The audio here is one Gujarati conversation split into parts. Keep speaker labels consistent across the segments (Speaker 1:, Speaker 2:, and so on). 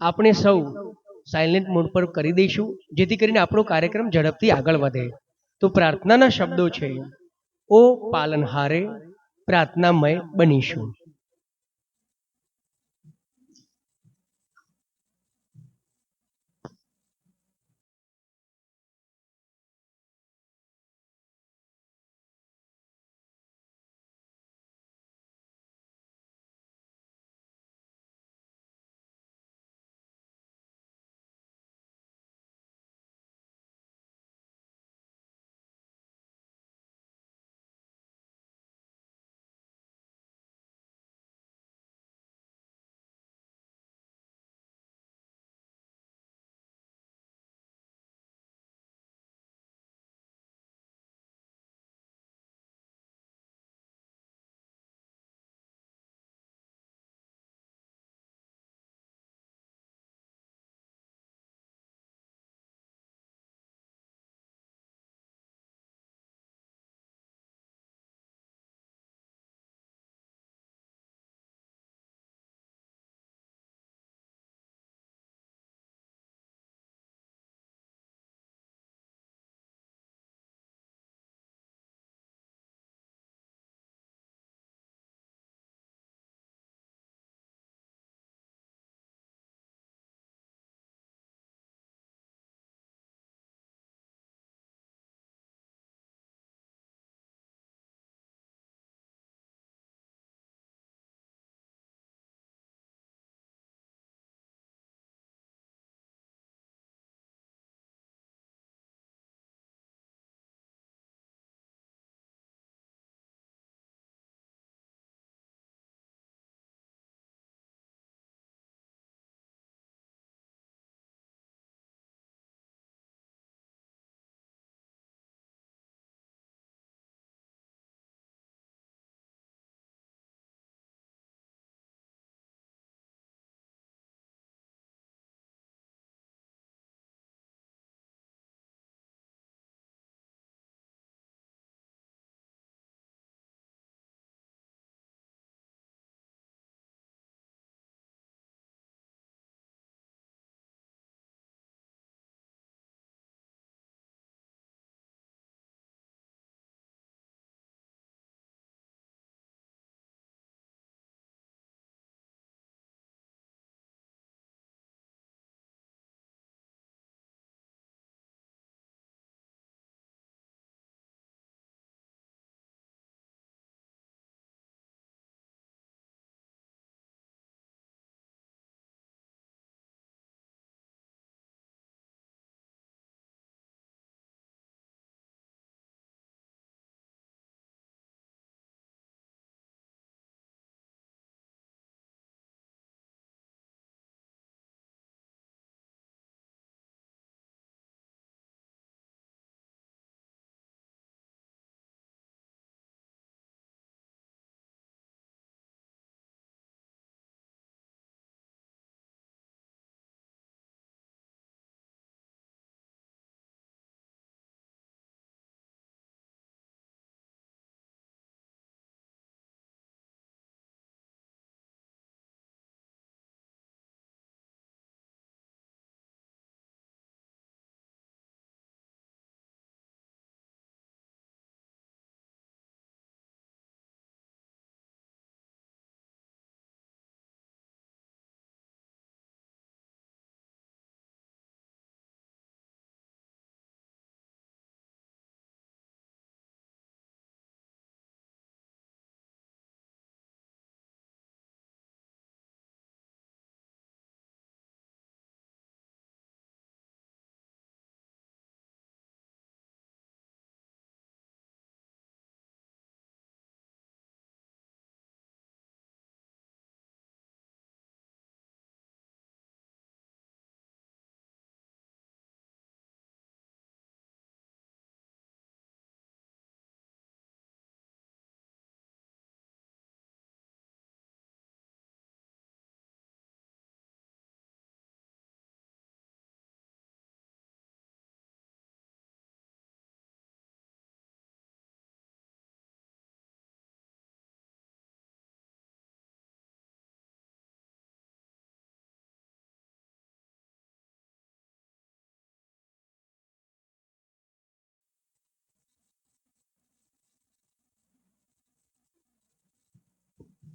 Speaker 1: આપણે સૌ સાયલેન્ટ મોડ પર કરી દઈશું, જેથી કરીને આપણો કાર્યક્રમ ઝડપથી આગળ વધે. તો પ્રાર્થનાના શબ્દો છે, ઓ પાલનહારે, પ્રાર્થનામય બનીશું.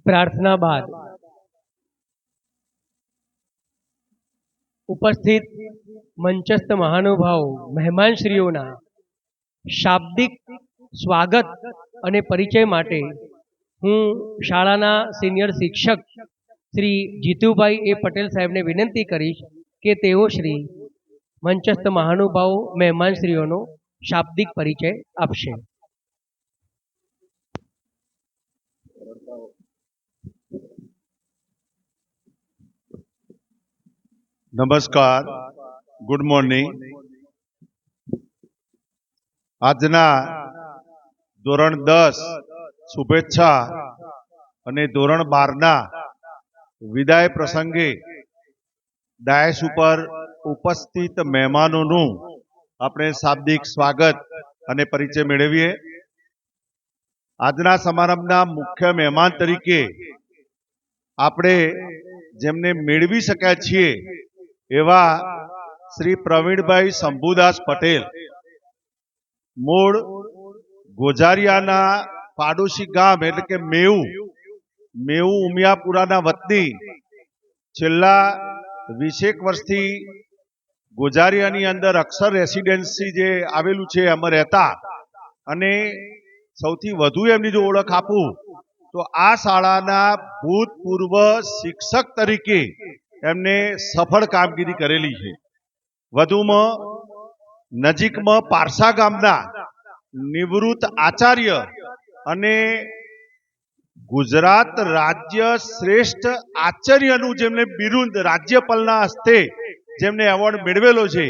Speaker 1: પ્રાર્થના બાદ ઉપસ્થિત મંચસ્થ મહાનુભાવો, મહેમાનશ્રીઓના શાબ્દિક સ્વાગત અને પરિચય માટે હું શાળાના સિનિયર શિક્ષક શ્રી જીતુભાઈ એ પટેલ સાહેબને વિનંતી કરીશ કે તેઓ શ્રી મંચસ્થ મહાનુભાવો, મહેમાનશ્રીઓનો શાબ્દિક પરિચય આપશે.
Speaker 2: નમસ્કાર. ગુડ મોર્નિંગ આજના ધોરણ દસ શુભેચ્છા અને ધોરણ બારના વિદાય પ્રસંગે ડાયસ ઉપર ઉપસ્થિત મહેમાનોનું આપણે શાબ્દિક સ્વાગત અને પરિચય મેળવીએ. આજના સમારંભના મુખ્ય મહેમાન તરીકે આપણે જેમને મેળવી શક્યા છીએ એવા શ્રી પ્રવીણભાઈ શંભુદાસ પટેલ, મૂળ ગોજારિયાના પાડોશી ગામ એટલે કે મેઉ મેઉ ઉમિયાપુરાના વતની છેલ્લા વીસેક વર્ષથી ગોજારિયાની અંદર અક્ષર રેસિડેન્સી જે આવેલું છે, એમાં રહેતા અને સૌથી વધુ એમની જો ઓળખ આપું, તો આ શાળાના ભૂતપૂર્વ શિક્ષક તરીકે એમને સફળ કામગીરી કરેલી છે. વધુમાં નજીકમાં પારસા ગામના નિવૃત્ત આચાર્ય અને ગુજરાત રાજ્ય શ્રેષ્ઠ આચાર્યનું જેમને બિરુદ રાજ્યપાલના હસ્તે જેમને એવોર્ડ મેળવેલો છે,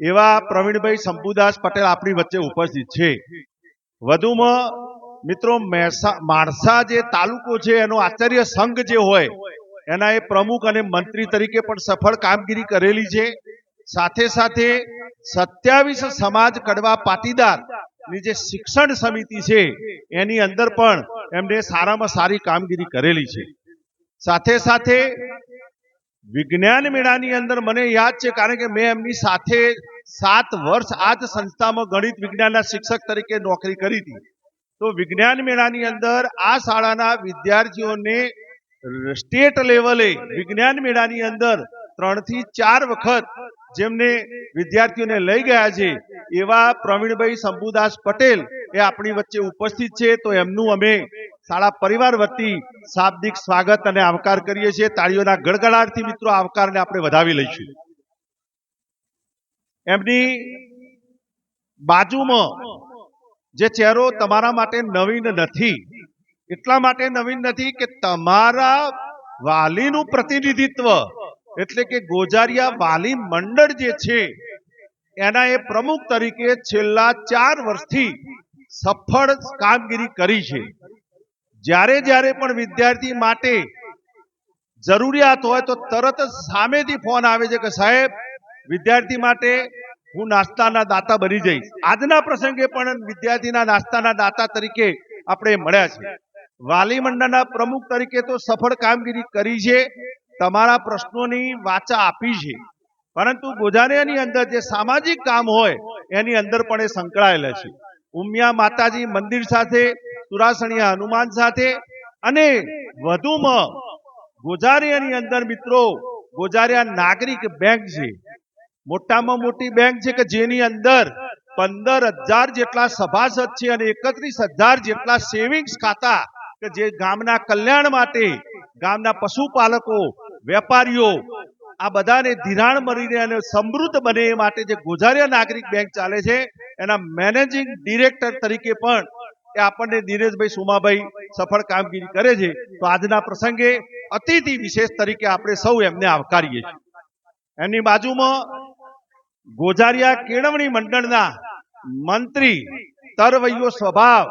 Speaker 2: એવા પ્રવીણભાઈ શંભુદાસ પટેલ આપણી વચ્ચે ઉપસ્થિત છે. વધુમાં મિત્રો મહેસા માણસા જે તાલુકો છે, એનો આચાર્ય સંઘ જે હોય એના એ પ્રમુખ અને મંત્રી તરીકે પણ સફળ કામગીરી કરેલી છે. સાથે સાથે સત્યાવીસ સમાજ કડવા પાટીદારની જે શિક્ષણ સમિતિ છે, એની અંદર પણ એમને સારામાં સારી કામગીરી કરેલી છે. સાથે સાથે વિજ્ઞાન મેળાની અંદર મને યાદ છે, કારણ કે મેં એમની સાથે સાત વર્ષ આ જ સંસ્થામાં ગણિત વિજ્ઞાનના શિક્ષક તરીકે નોકરી કરી હતી. તો વિજ્ઞાન મેળાની અંદર આ શાળાના વિદ્યાર્થીઓને સ્ટેટ લેવલે વિજ્ઞાન મેળાની અંદર ત્રણથી ચાર વખત જેમને વિદ્યાર્થીઓને લઈ ગયા છે, એવા પ્રવીણભાઈ શંભુદાસ પટેલ એ આપણી વચ્ચે ઉપસ્થિત છે. તો એમનું અમે શાળા પરિવાર વતી શાબ્દિક સ્વાગત અને આવકાર કરીએ છીએ. તાળીઓના ગડગડાટથી મિત્રો આવકારને આપણે વધાવી લઈશું. એમની બાજુમાં જે ચહેરો તમારા માટે નવીન નથી એટલા માટે નવીન નથી કે તમારા વાલીનું પ્રતિનિધિત્વ. એટલે કે ગોજારિયા વાલી મંડળ જે છે, એના એ પ્રમુખ તરીકે છેલ્લા ચાર વર્ષથી સફળ કામગીરી કરી છે. જ્યારે જ્યારે પણ વિદ્યાર્થી માટે જરૂરિયાત હોય તો તરત જ સામેથી ફોન આવે છે કે સાહેબ, વિદ્યાર્થી માટે હું નાસ્તાના દાતા બની જઈશ. આજના પ્રસંગે પણ વિદ્યાર્થીના નાસ્તાના દાતા તરીકે આપણે મળ્યા છે વાલી મંડળના પ્રમુખ તરીકે તો સફળ કામગીરી કરી છે, તમારા પ્રશ્નોની વાચા આપી છે. પરંતુ ગોજારિયાની અંદર જે સામાજિક કામ હોય, એની અંદર પણ એ સંકળાયેલા છે. ઉમિયા માતાજી મંદિર સાથે, સુરાસણીયા હનુમાન સાથે અને વધુમાં ગોજારિયાની અંદર મિત્રો, ગોજારિયા નાગરિક બેંક છે. મોટામાં મોટી બેંક છે કે જેની અંદર પંદર હજાર જેટલા સભાસદ છે અને એકત્રીસ હજાર જેટલા સેવિંગ્સ ખાતા કે જે ગામના કલ્યાણ માટે ગામના પશુપાલકો, વેપારીઓ આ બધાને ધિરાણ મળીને અને સમૃદ્ધ બને એ માટે જે ગોજારિયા નાગરિક બેંક ચાલે છે, એના મેનેજિંગ ડિરેક્ટર તરીકે પણ એ આપણને દિનેશભાઈ સુમાભાઈ સફળ કામગીરી કરે છે. તો આજના પ્રસંગે અતિથિ વિશેષ તરીકે આપણે સૌ એમને આવકારીએ છીએ. એમની બાજુમાં ગોજારિયા કેળવણી મંડળના મંત્રી તરવૈયો સ્વભાવ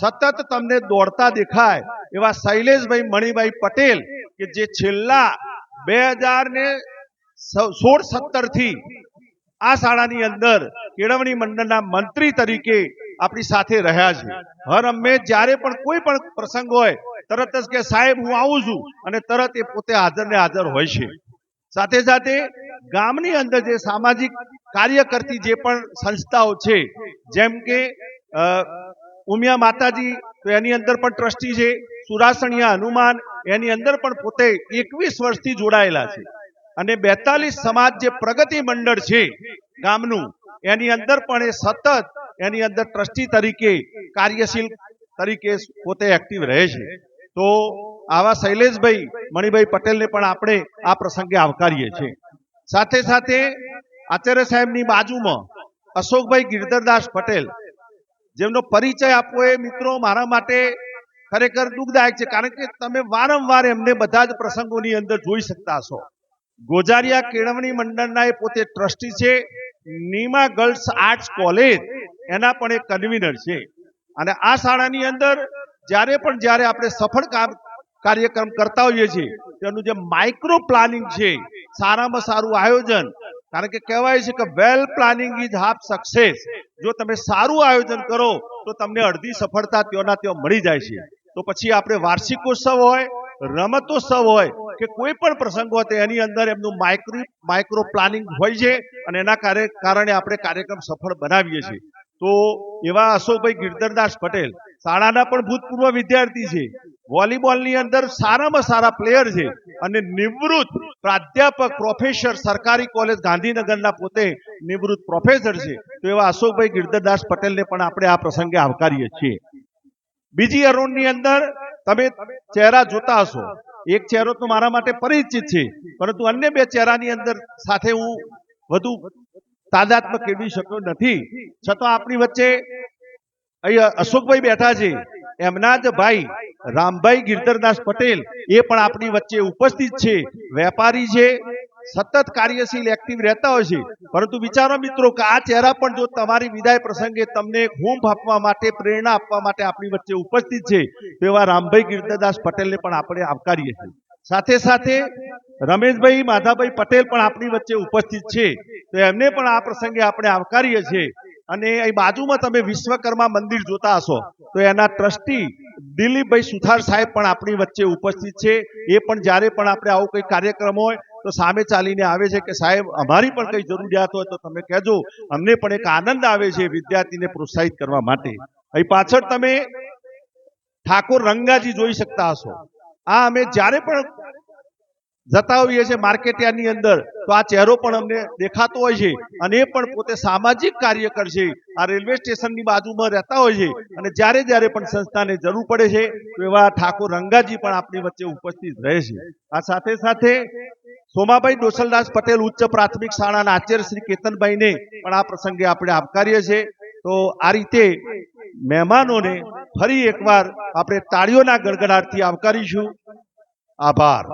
Speaker 2: સતત તમને દોડતા દેખાય એવા શૈલેષભાઈ મણિભાઈ પટેલ કે જે છેલ્લા બે હજાર ને સોળ સત્તરથી આ શાળાની અંદર કેળવણી મંડળના મંત્રી તરીકે આપણી સાથે રહ્યા છે. હર અમે જ્યારે પણ કોઈ પણ પ્રસંગ હોય, તરત જ કે સાહેબ, હું આવું છું અને તરત એ પોતે હાજર ને હાજર હોય છે. સાથે સાથે ગામની અંદર જે સામાજિક કાર્ય કરતી જે પણ સંસ્થાઓ છે, જેમ કે ઉમિયા માતાજી તો એની અંદર પણ ટ્રસ્ટી છે, સુરાસણિયા હનુમાન એની અંદર પણ પોતે એકવીસ વર્ષથી જોડાયેલા છે. અને બેતાલીસ સમાજ જે પ્રગતિ મંડળ છે ગામનું, એની અંદર પણ એ સતત એની અંદર ટ્રસ્ટી તરીકે કાર્યશીલ તરીકે પોતે એક્ટિવ રહે છે. તો આવા શૈલેષભાઈ, મણિભાઈ પટેલને પણ આપણે આ પ્રસંગે આવકારીએ છીએ. સાથે સાથે આચાર્ય સાહેબની બાજુમાં અશોકભાઈ ગિરધરદાસ પટેલ જેમનો પરિચય આપવો એ મિત્રો મારા માટે ખરેખર દુઃખદાયક છે. કારણ કે તમે વારંવાર એમને બધા જ પ્રસંગોની અંદર જોઈ શકતા હશો. ગોજારિયા કેળવણી મંડળના એ પોતે ટ્રસ્ટી છે. નીમા ગર્લ્સ આર્ટ્સ કોલેજ એના પણ એક કન્વીનર છે. અને આ શાળાની અંદર જ્યારે પણ જ્યારે આપણે સફળ કાર્યક્રમ કરતા હોઈએ છીએ, તેનું જે માઇક્રો પ્લાનિંગ છે, સારામાં સારું આયોજન, કારણ કે કહેવાય છે કે well planning is half success જો તમે સારું આયોજન કરો, તો તમને અડધી સફળતા ત્યોના ત્યો મળી જાય છે. તો પછી આપણે વાર્ષિકોત્સવ હોય, રમતોત્સવ હોય, કે કોઈ પણ પ્રસંગ હોય એની અંદર એમનું માઇક્રો માઇક્રો પ્લાનિંગ હોય છે અને એના કારે- કારણે આપણે કાર્યક્રમ સફળ બનાવીએ છીએ. તો એવા અશોકભાઈ ગિરધરદાસ પટેલ, શાળાના પણ ભૂતપૂર્વ વિદ્યાર્થી છે. વોલીબોલની અંદર સારામાં સારા પ્લેયર છે અને નિવૃત્ત પ્રાધ્યાપક પ્રોફેસર સરકારી કોલેજ ગાંધીનગરના પોતે નિવૃત્ત પ્રોફેસર છે. તો એવા અશોકભાઈ ગિરધરદાસ પટેલને પણ આપણે આ પ્રસંગે આવકારીએ છીએ. બીજી અરુણની અંદર તમે ચહેરા જોતા હશો. એક ચહેરો તો મારા માટે પરિચિત છે, પરંતુ અન્ય બે ચહેરાની અંદર સાથે હું વધુ તાદાત્મ્ય કેળવી શક્યો નથી. છતાં આપણી વચ્ચે અહીંયા અશોકભાઈ બેઠા છે. એમના જ ભાઈ રામભાઈ ગિરધરદાસ પટેલ એ પણ આપણી વચ્ચે ઉપસ્થિત છે. વેપારી છે, સતત કાર્યશીલ એક્ટિવ રહેતા હોય છે. પરંતુ વિચારો મિત્રો કે આ ચહેરા પણ જો તમારી વિદાય પ્રસંગે તમને હુંફ આપવા માટે, પ્રેરણા આપવા માટે આપણી વચ્ચે ઉપસ્થિત છે, તો એવા રામભાઈ ગિરધરદાસ પટેલને પણ આપણે આવકારીએ છીએ. સાથે સાથે રમેશભાઈ માધાભાઈ પટેલ પણ આપણી વચ્ચે ઉપસ્થિત છે, તો એમને પણ આ પ્રસંગે આપણે આવકારીએ છીએ. અને અહીં બાજુમાં તમે વિશ્વકર્મા મંદિર જોતા હશો, તો એના ટ્રસ્ટી દિલીપભાઈ સુથાર સાહેબ પણ આપણી વચ્ચે ઉપસ્થિત છે. એ પણ જ્યારે પણ આપણે આવું કંઈ કાર્યક્રમ હોય, તો સામે ચાલીને આવે છે કે સાહેબ, અમારી પણ કંઈ જરૂરિયાત હોય તો તમે કહેજો. અમને પણ એક આનંદ આવે છે વિદ્યાર્થીને પ્રોત્સાહિત કરવા માટે. અહીં પાછળ તમે ઠાકોર રંગાજી જોઈ શકતા હશો. આ અમે જ્યારે પણ જતા હોઈએ છીએ માર્કેટ અંદર. તો આ ચહેરો પણ અમને દેખાતો હોય છે અને એ પણ પોતે સામાજિક કાર્યકર છે આ રેલવે સ્ટેશનની બાજુમાં રહેતા હોય છે અને જ્યારે જ્યારે પણ સંસ્થાને જરૂર પડે છે, તો એવા ઠાકોર રંગાજી પણ આપણી વચ્ચે ઉપસ્થિત રહે છે. આ સાથે સાથે સોમાભાઈ ડોસલદાસ પટેલ ઉચ્ચ પ્રાથમિક શાળાના આચાર્ય શ્રી કેતનભાઈને પણ આ પ્રસંગે આપણે આવકારીએ છીએ. તો આ રીતે મહેમાનોને ફરી એકવાર આપણે તાળીઓના ગણગડાટથી આવકારીશું. આભાર.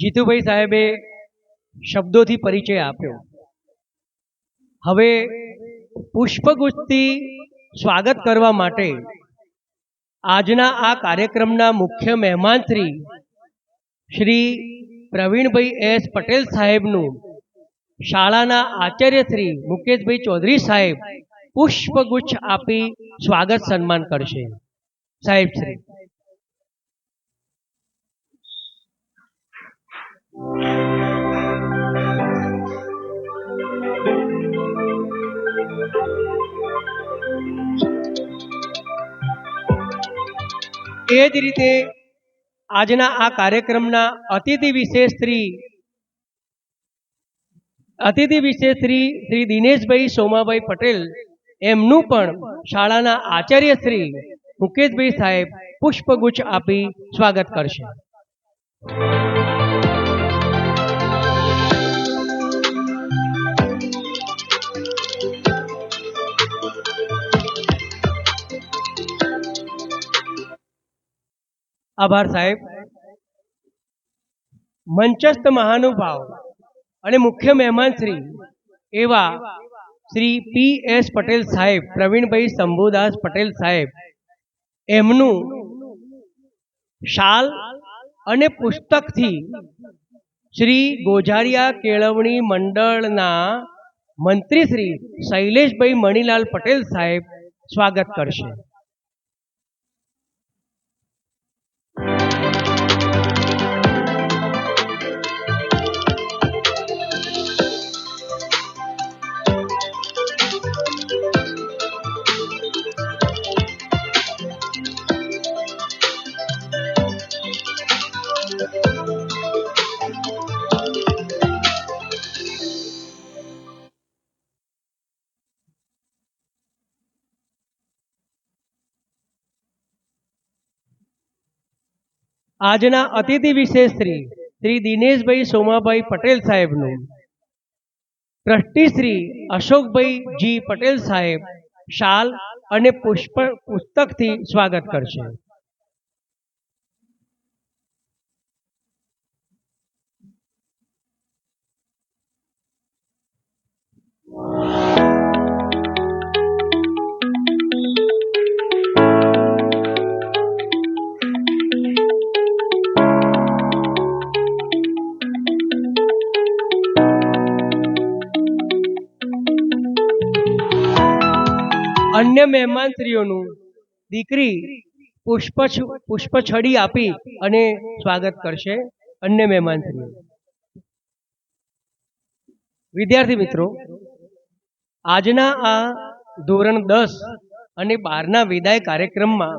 Speaker 1: જીતુભાઈ સાહેબે શબ્દોથી પરિચય આપ્યો. હવે પુષ્પગુચ્છથી સ્વાગત કરવા માટે આજના આ કાર્યક્રમના મુખ્ય મહેમાન શ્રી શ્રી પ્રવીણભાઈ એસ પટેલ સાહેબનું શાળાના આચાર્ય શ્રી મુકેશભાઈ ચૌધરી સાહેબ પુષ્પગુચ્છ આપી સ્વાગત સન્માન કરશે. સાહેબ શ્રી. એ જ રીતે આજના આ કાર્યક્રમના અતિથિ વિશેષ શ્રી અતિથિ વિશેષ શ્રી શ્રી દિનેશભાઈ સોમાભાઈ પટેલ, એમનું પણ શાળાના આચાર્ય શ્રી મુકેશભાઈ સાહેબ પુષ્પગુચ્છ આપી સ્વાગત કરશે. આભાર સાહેબ. મંચસ્થ મહાનુભાવ અને મુખ્ય મહેમાન શ્રી એવા શ્રી પી એસ પટેલ સાહેબ, પ્રવીણભાઈ શંભુદાસ પટેલ સાહેબ, એમનું શાલ અને પુસ્તકથી શ્રી ગોઝારિયા કેળવણી મંડળના મંત્રી શ્રી શૈલેષભાઈ મણિલાલ પટેલ સાહેબ સ્વાગત કરશે. આજના અતિથિ વિશેષ શ્રી શ્રી દિનેશભાઈ સોમાભાઈ પટેલ સાહેબનું. ટ્રસ્ટી શ્રી અશોકભાઈ જી પટેલ સાહેબ શાલ અને પુષ્પ, પુસ્તકથી સ્વાગત કરશે. અન્ય મહેમાનશ્રીઓનું દીકરી પુષ્પ પુષ્પછડી આપી અને સ્વાગત કરશે અન્ય મહેમાનશ્રીઓ. વિદ્યાર્થી મિત્રો, આજના આ ધોરણ દસ અને બારના વિદાય કાર્યક્રમમાં